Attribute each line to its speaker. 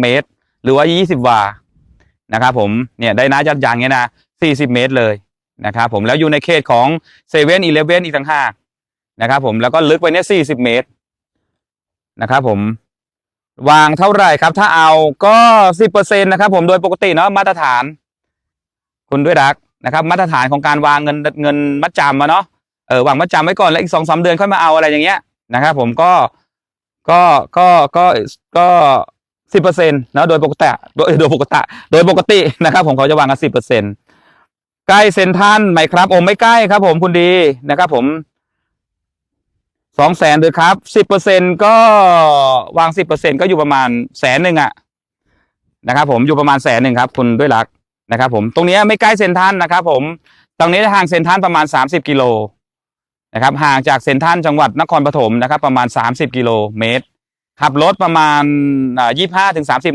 Speaker 1: เมตร หรือว่า 20 วา นะครับผม เนี่ยได้น้าจัดยางเนี้ยนะ 40 เมตรเลยนะครับผม แล้วอยู่ในเขตของเซเว่นอีเลฟเว่นอีกทั้งห้านะครับผม แล้วก็ลึกไปเนี่ย 40 เมตร นะครับผม วางเท่าไหร่ครับ ถ้าเอาก็ 10%นะครับผม โดยปกติเนาะมาตรฐาน คุณด้วยรักนะครับ มาตรฐานของการวางเงินเงินมัดจำมาเนาะ เออวางมัดจำไว้ก่อนแล้วอีกสองสามเดือนค่อยมาเอาอะไรอย่างเงี้ยนะครับผมก็ก็ก็ก็ก็ สิบเปอร์เซ็นต์นะโดยปกติโดยโดยปกติโดยปกตินะครับ ผมเขาจะวางกันสิบเปอร์เซ็นต์ใกล้เซ็นทันไหมครับโอ้ไม่ใกล้ครับ ผมคุณดีนะครับ ผมสองแสนเลยครับสิบเปอร์เซ็นก็วางสิบเปอร์เซ็นก็อยู่ประมาณแสนหนึ่งอะนะครับผมอยู่ประมาณแสนหนึ่งครับ คุณด้วยรักนะครับ ผมตรงนี้ไม่ใกล้เซ็นทันนะครับ ผมตรงนี้ทางเซ็นทันประมาณสามสิบกิโลนะครับห่างจากเซ็นทรัลจังหวัดนครปฐมนะครับ ประมาณ30กิโลเมตร ขับรถประมาณยี่ห้าถึงสามสิบ